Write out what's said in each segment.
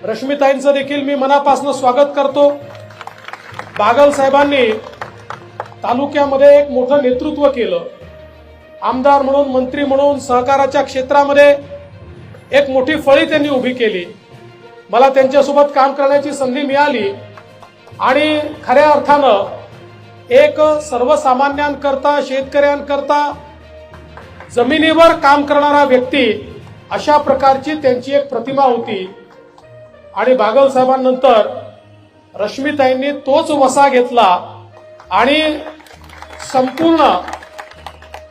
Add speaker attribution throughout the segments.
Speaker 1: रश्मिताईंचं देखील मी मनापासून स्वागत करतो. बागल साहेबांनी तालुक्यामध्ये एक मोठं नेतृत्व केलं. आमदार म्हणून मंत्री म्हणून सहकाराच्या क्षेत्रामध्ये एक मोठी फळी त्यांनी उभी केली. मला त्यांच्यासोबत काम करण्याची संधी मिळाली आणि खऱ्या अर्थानं एक सर्वसामान्यांकरता शेतकऱ्यांकरता जमिनीवर काम करणारा व्यक्ती अशा प्रकारची त्यांची एक प्रतिमा होती. आणि बागल साहेबांनंतर रश्मिताईंनी तोच वसा घेतला आणि संपूर्ण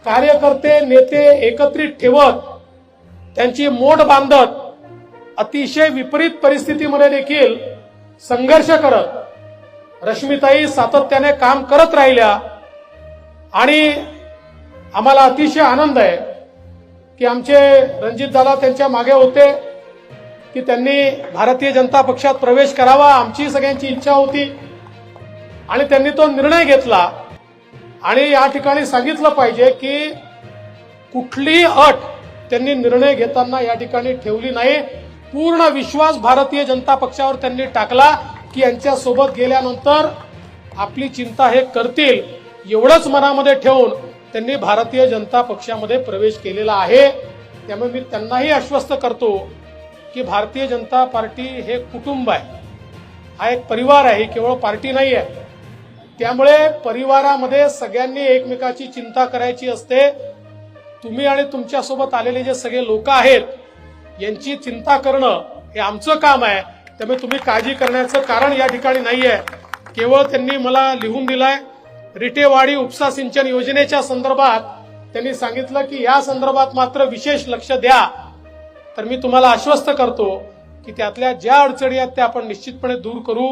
Speaker 1: कार्यकर्ते नेते एकत्रित ठेवत त्यांची मोठ बांधत अतिशय विपरीत परिस्थितीमध्ये देखील संघर्ष करत रश्मिताई सातत्याने काम करत राहिल्या. आणि आम्हाला अतिशय आनंद आहे की आमचे रणजित दादा त्यांच्या मागे होते. की त्यांनी भारतीय जनता पक्षात प्रवेश करावा आमची सगळ्यांची इच्छा होती. आणि त्यांनी तो निर्णय घेतला. आणि या ठिकाणी सांगितलं पाहिजे की कुठलीही अट त्यांनी निर्णय घेताना या ठिकाणी ठेवली नाही. पूर्ण विश्वास भारतीय जनता पक्षावर त्यांनी टाकला की यांच्यासोबत गेल्यानंतर आपली चिंता हे करतील. एवढंच मनामध्ये ठेवून त्यांनी भारतीय जनता पक्षामध्ये प्रवेश केलेला आहे. त्यामुळे मी त्यांनाही आश्वस्त करतो की भारतीय जनता पार्टी हे कुटुंब आहे. हा एक परिवार आहे केवळ पार्टी नाही आहे. त्यामुळे परिवारामध्ये सगळ्यांनी एकमेकाची चिंता करायची असते. तुम्ही आणि तुमच्यासोबत आलेले जे सगळे लोक आहेत यांची चिंता करणं हे आमचं काम आहे. त्यामुळे तुम्ही काळजी करण्याचं कारण या ठिकाणी नाही आहे. केवळ त्यांनी मला लिहून दिलाय रिटेवाडी उपसा सिंचन योजनेच्या संदर्भात त्यांनी सांगितलं की या संदर्भात मात्र विशेष लक्ष द्या. तर मी तुम्हाला आश्वस्त करतो की त्यातल्या ज्या अडचणी आहेत त्या आपण निश्चितपणे दूर करू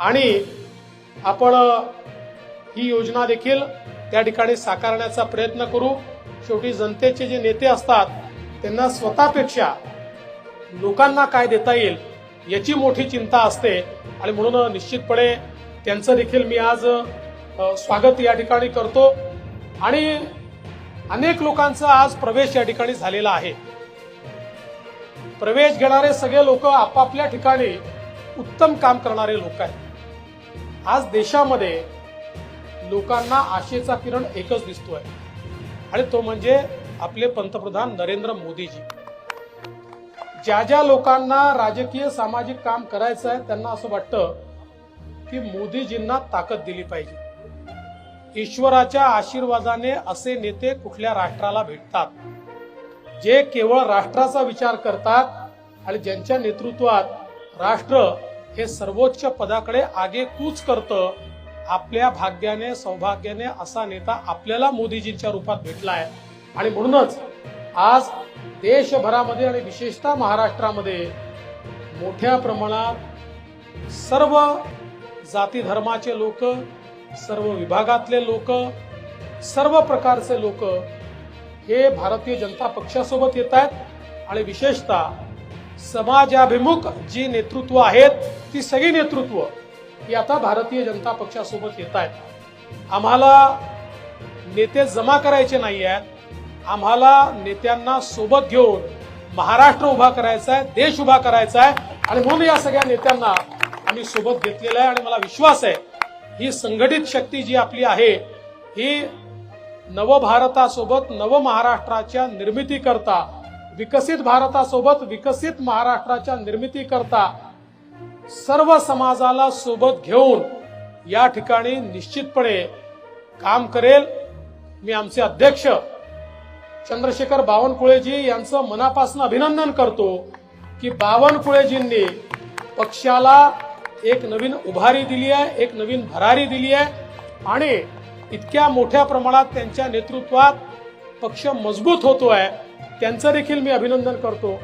Speaker 1: आणि आपण ही योजना देखील त्या ठिकाणी साकारण्याचा प्रयत्न करू. शेवटी जनतेचे जे नेते असतात त्यांना स्वतःपेक्षा लोकांना काय देता येईल याची मोठी चिंता असते. आणि म्हणून निश्चितपणे त्यांचं देखील मी आज स्वागत या ठिकाणी करतो. आणि अनेक लोकांचा आज प्रवेश या ठिकाणी झालेला आहे. प्रवेश घेणारे सगळे लोक आपापल्या ठिकाणी उत्तम काम करणारे लोक आहेत. आज देशामध्ये लोकांना आशेचा किरण एकच दिसतोय. आणि तो म्हणजे आपले पंतप्रधान नरेंद्र मोदीजी. ज्या ज्या लोकांना राजकीय सामाजिक काम करायचं आहे त्यांना असं वाटतं की मोदीजींना ताकद दिली पाहिजे. ईश्वराच्या आशीर्वादाने असे नेते कुठल्या राष्ट्राला भेटतात? जे केवळ राष्ट्राचा विचार करतात आणि ज्यांच्या नेतृत्वात राष्ट्र हे सर्वोच्च पदाकडे आगेकूच करतं आपल्या भाग्याने सौभाग्याने असा नेता आपल्याला मोदीजींच्या रूपात भेटला आहे आणि म्हणूनच आज देशभरामध्ये आणि विशेषतः महाराष्ट्रामध्ये मोठ्या प्रमाणात सर्व जाती धर्माचे लोक सर्व विभागातले लोक सर्व प्रकारचे लोक हे भारतीय जनता पक्षासोबत येत आहेत. आणि विशेषतः समाजाभिमुख जी नेतृत्व आहेत ती सगळी नेतृत्व ही आता भारतीय जनता पक्षासोबत येत आहेत. आम्हाला नेते जमा करायचे नाही आहेत. आम्हाला नेत्यांना सोबत घेऊन महाराष्ट्र उभा करायचा आहे देश उभा करायचा आहे. आणि म्हणून या सगळ्या नेत्यांना आम्ही सोबत घेतलेला आहे. आणि मला विश्वास आहे ही संघटित शक्ती जी आपली आहे ही नवभारतासोबत नव महाराष्ट्राच्या निर्मिती करता विकसित भारतासोबत विकसित महाराष्ट्राच्या निर्मिती करता सर्व समाजाला सोबत घेऊन या ठिकाणी निश्चितपणे काम करेल. मी आमचे अध्यक्ष चंद्रशेखर बावनकुळेजी यांचं मनापासून अभिनंदन करतो की बावनकुळेजींनी पक्षाला एक नवीन उभारी दिली आहे एक नवीन भरारी दिली आहे आणि इतक्या मोठ्या प्रमाणात त्यांच्या नेतृत्वात पक्ष मजबूत होतो आहे त्यांचं देखील मी अभिनंदन करतो.